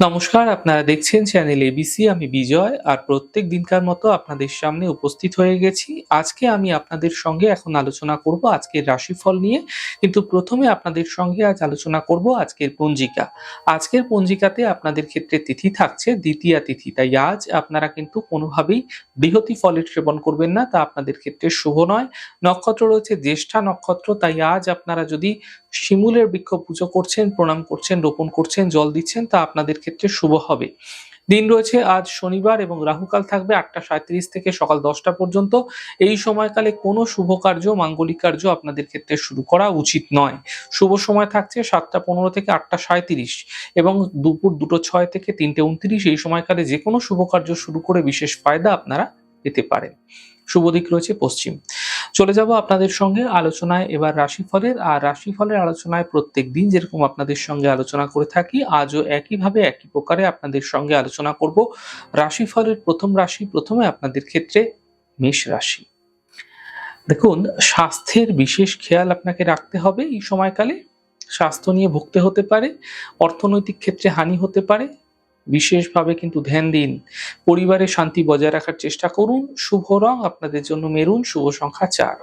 নমস্কার, আপনারা দেখছেন চ্যানেল এবিসি আমি বিজয়, আর প্রত্যেক দিনকার মতো আপনাদের সামনে উপস্থিত হয়ে গেছি। আজকে আমি আপনাদের সঙ্গে এখন আলোচনা করব আজকের রাশিফল নিয়ে। কিন্তু প্রথমে আপনাদের সঙ্গে আজ আলোচনা করব আজকের পঞ্জিকা। আজকের পঞ্জিকাতে আপনাদের ক্ষেত্রে তিথি থাকছে, দ্বিতীয়া তিথি। তাই আজ আপনারা কিন্তু কোনোভাবেই বৃহতি ফলের সেবন করবেন না, তা আপনাদের ক্ষেত্রে শুভ নয়। নক্ষত্র রয়েছে, জ্যেষ্ঠা নক্ষত্র। তাই আজ আপনারা যদি শিমুলের বৃক্ষ পুজো করছেন, প্রণাম করছেন, রোপণ করছেন, জল দিচ্ছেন, তা আপনাদের ক্ষেত্রে শুভ হবে। দিন রয়েছে আজ শনিবার এবং রাহুকাল থাকবে আটটা সাঁত্রিশ থেকে সকাল দশটা পর্যন্ত। এই সময়কালে কোনো শুভ কার্য, মাঙ্গলিক কার্য আপনাদের ক্ষেত্রে শুরু করা উচিত নয়। শুভ সময় থাকছে সাতটা পনেরো থেকে আটটা সাঁত্রিশ এবং দুপুর দুটো ছয় থেকে তিনটে উনত্রিশ। এই সময়কালে যে কোনো শুভ কার্য শুরু করে বিশেষ ফায়দা আপনারা পেতে পারেন। শুভ দিক রয়েছে পশ্চিম। চলে যাব আপনাদের সঙ্গে আলোচনায়। এবার রাশিফলের, আর রাশিফলের আলোচনায় প্রত্যেক দিন যেরকম আপনাদের সঙ্গে আলোচনা করে থাকি, আজও একইভাবে একই প্রকারে আপনাদের সঙ্গে আলোচনা করব। রাশিফলের প্রথম রাশি, প্রথমে আপনাদের ক্ষেত্রে মেষ রাশি। দেখুন, স্বাস্থ্যের বিশেষ খেয়াল আপনাকে রাখতে হবে এই সময়কালে। স্বাস্থ্য নিয়ে ভুগতে হতে পারে, অর্থনৈতিক ক্ষেত্রে হানি হতে পারে বিশেষভাবে কিন্তু ধ্যান দিন। পরিবারে শান্তি বজায় রাখার চেষ্টা করুন। শুভ রং আপনাদের জন্য মেরুন, শুভ সংখ্যা চার,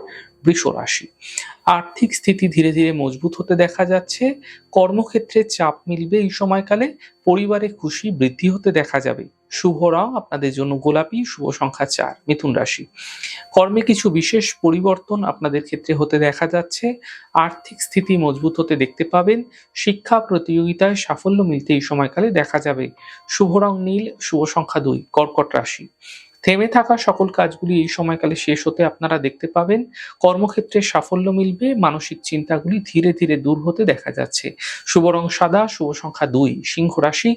বৃষ রাশি। আর্থিক স্থিতি ধীরে ধীরে মজবুত হতে দেখা যাচ্ছে। কর্মক্ষেত্রে চাপ মিলবে এই সময়কালে। পরিবারে খুশি, বৃদ্ধি হতে দেখা যাবে। শুভ রং আপনাদের জন্য গোলাপি, শুভ সংখ্যা চার, মিথুন রাশি। কর্মে কিছু বিশেষ পরিবর্তন আপনাদের ক্ষেত্রে হতে দেখা যাচ্ছে। আর্থিক স্থিতি মজবুত হতে দেখতে পাবেন। শিক্ষা প্রতিযোগিতায় সাফল্য মিলতে এই সময়কালে দেখা যাবে। শুভ রং নীল, শুভ সংখ্যা দুই, কর্কট রাশি। থেমে থাকা সকল কাজগুলি এই সময়কালে শেষ হতে আপনারা দেখতে পাবেন। কর্মক্ষেত্রে সাফল্য মিলবে, মানসিক চিন্তাগুলি ধীরে ধীরে দূর হতে দেখা যাচ্ছে। শুভ রং সাদা, শুভ সংখ্যা দুই, সিংহ রাশি।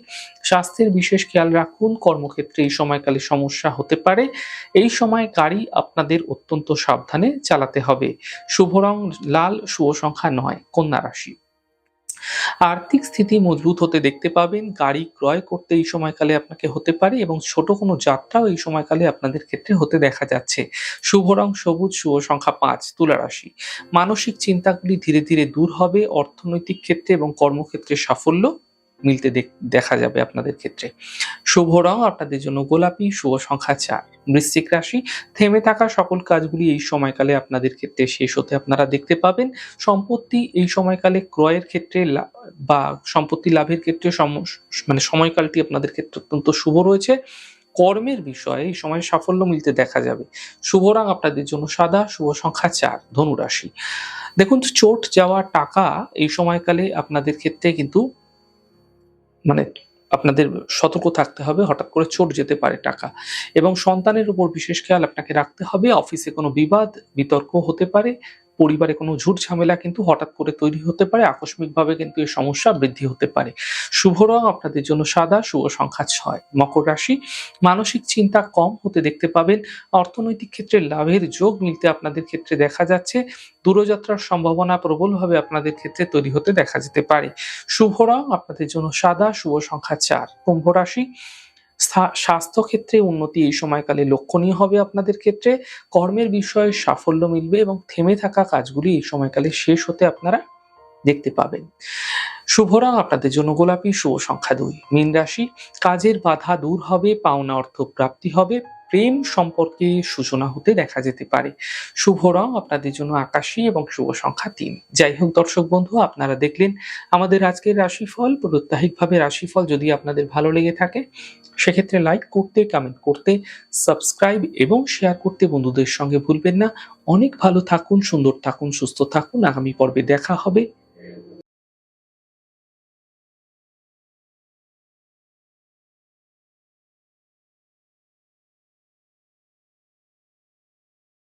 স্বাস্থ্যের বিশেষ খেয়াল রাখুন, কর্মক্ষেত্রে এই সময়কালে সমস্যা হতে পারে। এই সময় গাড়ি আপনাদের অত্যন্ত সাবধানে চালাতে হবে। শুভ রং লাল, শুভ সংখ্যা নয়, কন্যা রাশি। আর্থিক স্থিতি মজবুত হতে দেখতে পাবেন, গাড়ি ক্রয় করতে এই সময়কালে আপনাকে হতে পারে এবং ছোট কোনো যাত্রাও এই সময়কালে আপনাদের ক্ষেত্রে হতে দেখা যাচ্ছে। শুভ রং সবুজ, শুভ সংখ্যা পাঁচ, তুলা রাশি। মানসিক চিন্তাগুলি ধীরে ধীরে দূর হবে, অর্থনৈতিক ক্ষেত্রে এবং কর্মক্ষেত্রে সাফল্য মিলতে দেখ- যাবে আপনাদের ক্ষেত্রে। শুভ রং আপনাদের জন্য গোলাপি, শুভ সংখ্যা চার। বৃশ্চিক রাশি, থেমে থাকা সকল কাজগুলি এই সময়কালে আপনাদের ক্ষেত্রে শেষ হতে আপনারা দেখতে পাবেন। সম্পত্তি এই সময়কালে ক্রয়ের ক্ষেত্রে বা সম্পত্তি লাভের ক্ষেত্রে মানে সময়কালটি আপনাদের ক্ষেত্রে অত্যন্ত শুভ রয়েছে। কর্মের বিষয়ে এই সময় সাফল্য মিলতে দেখা যাবে। শুভ রং আপনাদের জন্য সাদা, শুভ সংখ্যা চার, ধনুরাশি। দেখুন, চোট যাওয়া টাকা এই সময়কালে আপনাদের ক্ষেত্রে কিন্তু মানে আপনাদের সতর্ক থাকতে হবে, হঠাৎ করে চোট যেতে পারে টাকা। এবং সন্তানের উপর বিশেষ খেয়াল আপনাকে রাখতে হবে, অফিসে কোনো বিবাদ, বিতর্ক হতে পারে পরিবারে কোনো ঝুট ঝামেলা কিন্তু হঠাৎ করে তৈরি হতে পারে, আকস্মিকভাবে কিন্তু এই সমস্যা বৃদ্ধি হতে পারে। শুভ রং আপনাদের জন্য সাদা, শুভ সংখ্যা ছয়। মকর রাশি, মানসিক চিন্তা কম হতে দেখতে পাবেন। অর্থনৈতিক ক্ষেত্রে লাভের যোগ মিলতে আপনাদের ক্ষেত্রে দেখা যাচ্ছে। দূরযাত্রার সম্ভাবনা প্রবলভাবে আপনাদের ক্ষেত্রে তৈরি হতে দেখা যেতে পারে। শুভ রং আপনাদের জন্য সাদা, শুভ সংখ্যা চার। কুম্ভ রাশি স্থা- স্বাস্থ্য ক্ষেত্রে উন্নতি এই সময়কালে লক্ষণীয় হবে আপনাদের ক্ষেত্রে। কর্মের বিষয়ে সাফল্য মিলবে এবং থেমে থাকা কাজগুলি এই সময়কালে শেষ হতে আপনারা দেখতে পাবেন। শুভ রং আপনাদের জন্য গোলাপি, শুভ সংখ্যা দুই। মীন রাশি, কাজের বাধা দূর হবে, পাওনা অর্থ প্রাপ্তি হবে। প্রেম সম্পর্কে সূচনা হতে দেখা যেতে পারে। শুভ রং আপনাদের জন্য আকাশী এবং শুভ সংখ্যা তিন। যাই হোক দর্শক বন্ধু, আপনারা দেখলেন আমাদের আজকের রাশিফল। প্রত্যাহিকভাবে রাশিফল যদি আপনাদের ভালো লেগে থাকে, সেক্ষেত্রে লাইক করতে কমেন্ট করতে সাবস্ক্রাইব এবং শেয়ার করতে বন্ধুদের সঙ্গে ভুলবেন না। অনেক ভালো থাকুন, সুন্দর থাকুন, সুস্থ থাকুন। আগামী পর্বে দেখা হবে।